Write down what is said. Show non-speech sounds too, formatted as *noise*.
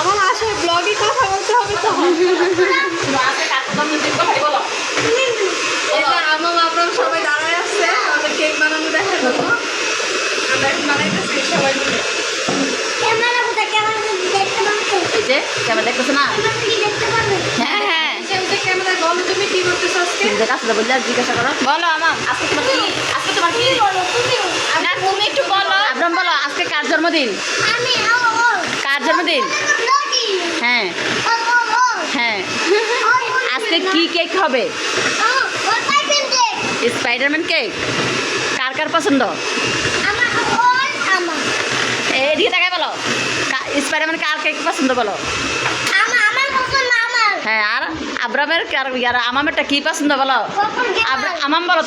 আমার আসে ব্লগে কথা বলতে হবে তো। আমার আপনারা সবাই দাঁড়ায় আসছে আমাদের কেক বানানো দেখার জন্য। আমরা এখন বানাইতেছি সবাই মিলে। যে ক্যামেরা দেখতেছো না? হ্যাঁ হ্যাঁ। ক্যামেরা বলো তুমি কি করতেছো আজকে জিজ্ঞাসা করো। বলো আমাম আজকে তোমার কি আজকে তোমার কি না তুমি একটু বলো আব্রাম বলো আজকে কার জন্মদিন? কার জন্মদিন? হ্যাঁ। হ্যাঁ। *laughs* আজকে কি কেক হবে? Spiderman cake? কার কার পছন্দ? এদিকে তাকাই বলো। স্পাইডারম্যান কার কেক পছন্দ বলো? হ্যাঁ আর আব্রামের কার আর আমামেরটা কি পছন্দ বলো? আমাম বলো।